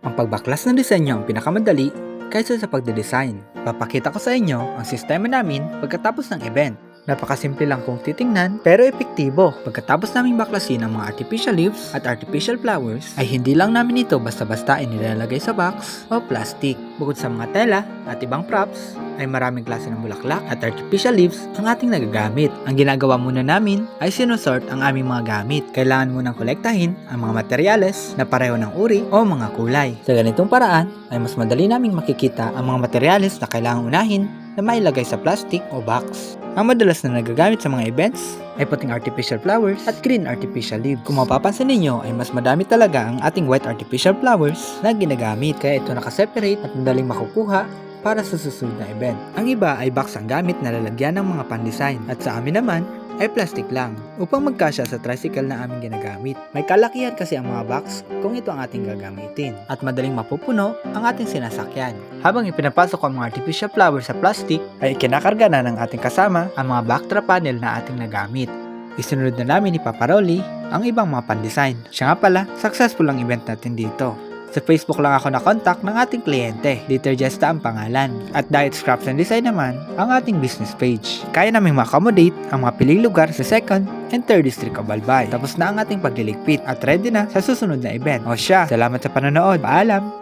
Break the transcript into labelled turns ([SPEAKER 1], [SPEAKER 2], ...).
[SPEAKER 1] Ang pagbaklas ng disenyo ang pinakamadali kaysa sa pagde-design. Papakita ko sa inyo ang sistema namin pagkatapos ng event. Napakasimple lang kung titingnan pero epektibo. Pagkatapos naming baklasin ang mga artificial leaves at artificial flowers, ay hindi lang namin ito basta-basta inilalagay sa box o plastic. Bukod sa mga tela at ibang props, ay maraming klase ng bulaklak at artificial leaves ang ating nagagamit. Ang ginagawa muna namin ay sinusort ang aming mga gamit. Kailangan munang kolektahin ang mga materyales na pareho ng uri o mga kulay. Sa ganitong paraan ay mas madali naming makikita ang mga materyales na kailangang unahin na mailagay sa plastic o box. Ang madalas na nagagamit sa mga events ay puting artificial flowers at green artificial leaves. Kung mapapansin ninyo ay mas madami talaga ang ating white artificial flowers na ginagamit kaya ito nakaseparate at madaling makukuha para sa susunod na event. Ang iba ay box ang gamit na lalagyan ng mga pan-design at sa amin naman ay plastic lang upang magkasya sa tricycle na aming ginagamit. May kalakihan kasi ang mga box kung ito ang ating gagamitin at madaling mapupuno ang ating sinasakyan. Habang ipinapasok ang mga artificial flowers sa plastic ay kinakarga na ng ating kasama ang mga backdrop panel na ating nagamit. Isunod na namin ni Papa Rolly ang ibang mga pan-design. Siya nga pala, successful ang event natin dito. Sa Facebook lang ako na-contact ng ating kliyente. Dieter Jesta ang pangalan. At Diet Scraps and Design naman ang ating business page. Kaya naming ma-accommodate ang mga piling lugar sa 2nd and 3rd District of Albay. Tapos na ang ating pagliligpit at ready na sa susunod na event. O siya, salamat sa panonood. Paalam!